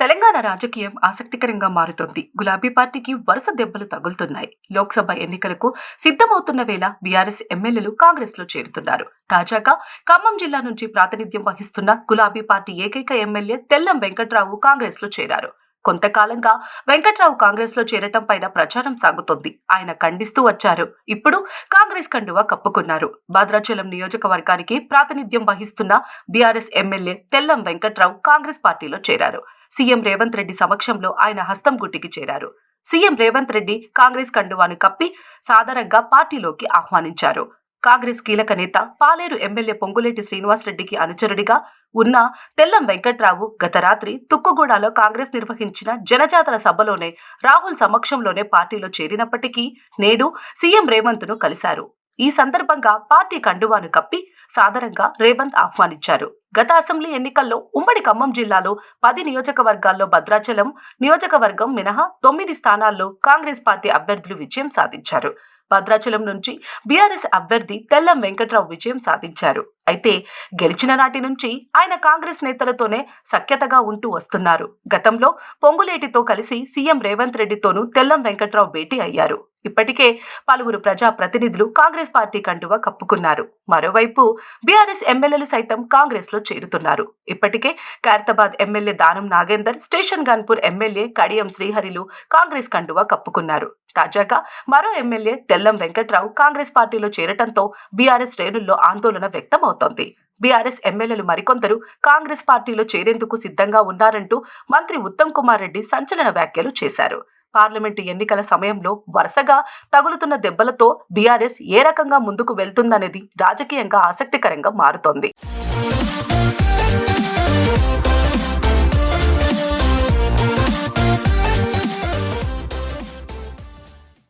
తెలంగాణ రాజకీయం ఆసక్తికరంగా మారుతోంది. గులాబీ పార్టీకి వరుస దెబ్బలు తగులుతున్నాయి. లోక్సభ ఎన్నికలకు సిద్ధమవుతున్న వేళ బీఆర్ఎస్ ఎమ్మెల్యేలు కాంగ్రెస్లో చేరుతున్నారు. తాజాగా ఖమ్మం జిల్లా నుంచి ప్రాతినిధ్యం వహిస్తున్న గులాబీ పార్టీ ఏకైక ఎమ్మెల్యే తెల్లం వెంకట్రావు కాంగ్రెస్లో చేరారు. కొంతకాలంగా వెంకట్రావు కాంగ్రెస్లో చేరటం పైన ప్రచారం సాగుతోంది. ఆయన ఖండిస్తూ వచ్చారు. ఇప్పుడు కాంగ్రెస్ కండువా కప్పుకున్నారు. భద్రాచలం నియోజకవర్గానికి ప్రాతినిధ్యం వహిస్తున్న బీఆర్ఎస్ ఎమ్మెల్యే తెల్లం వెంకట్రావు కాంగ్రెస్ పార్టీలో చేరారు. సీఎం రేవంత్ రెడ్డి సమక్షంలో ఆయన హస్తం గుట్టికి చేరారు. సీఎం రేవంత్ రెడ్డి కాంగ్రెస్ కండువాను కప్పి సాధారణంగా పార్టీలోకి ఆహ్వానించారు. కాంగ్రెస్ కీలక నేత పాలేరు ఎమ్మెల్యే పొంగులేటి శ్రీనివాసరెడ్డికి అనుచరుడిగా ఉన్న తెల్లం వెంకట్రావు గత రాత్రి తుక్కుగూడలో కాంగ్రెస్ నిర్వహించిన జనజాతర సభలోనే రాహుల్ సమక్షంలోనే పార్టీలో చేరినప్పటికీ నేడు సీఎం రేవంత్ను కలిశారు. ఈ సందర్భంగా పార్టీ కండువాను కప్పి సాదరంగా రేవంత్ ఆహ్వానించారు. గత అసెంబ్లీ ఎన్నికల్లో ఉమ్మడి ఖమ్మం జిల్లాలో పది నియోజకవర్గాల్లో భద్రాచలం నియోజకవర్గం మినహా తొమ్మిది స్థానాల్లో కాంగ్రెస్ పార్టీ అభ్యర్థులు విజయం సాధించారు. భద్రాచలం నుంచి బీఆర్ఎస్ అభ్యర్థి తెల్లం వెంకట్రావు విజయం సాధించారు. అయితే గెలిచిన నాటి నుంచి ఆయన కాంగ్రెస్ నేతలతోనే సఖ్యతగా ఉంటూ వస్తున్నారు. గతంలో పొంగులేటితో కలిసి సీఎం రేవంత్ రెడ్డితోనూ తెల్లం వెంకట్రావు భేటీ అయ్యారు. ఇప్పటికే పలువురు ప్రజా ప్రతినిధులు కాంగ్రెస్ పార్టీ కండువా కప్పుకున్నారు. మరోవైపు బీఆర్ఎస్ ఎమ్మెల్యేలు సైతం కాంగ్రెస్లో చేరుతున్నారు. ఇప్పటికే Khairatabad MLA Danam Nagender station Ghanpur MLA Kadiyam శ్రీహరిలు Congress కండువా కప్పుకున్నారు. తాజాగా మరో ఎమ్మెల్యే తెల్లం వెంకట్రావు కాంగ్రెస్ పార్టీలో చేరటంతో బీఆర్ఎస్ శ్రేణుల్లో ఆందోళన వ్యక్తమవుతుంది. బీఆర్ఎస్ ఎమ్మెల్యేలు మరికొందరు కాంగ్రెస్ పార్టీలో చేరేందుకు సిద్ధంగా ఉన్నారంటూ మంత్రి ఉత్తమ్ కుమార్ రెడ్డి సంచలన వ్యాఖ్యలు చేశారు. పార్లమెంటు ఎన్నికల సమయంలో వరుసగా తగులుతున్న దెబ్బలతో బీఆర్ఎస్ ఏ రకంగా ముందుకు వెళ్తుందనేది రాజకీయంగా ఆసక్తికరంగా మారుతోంది.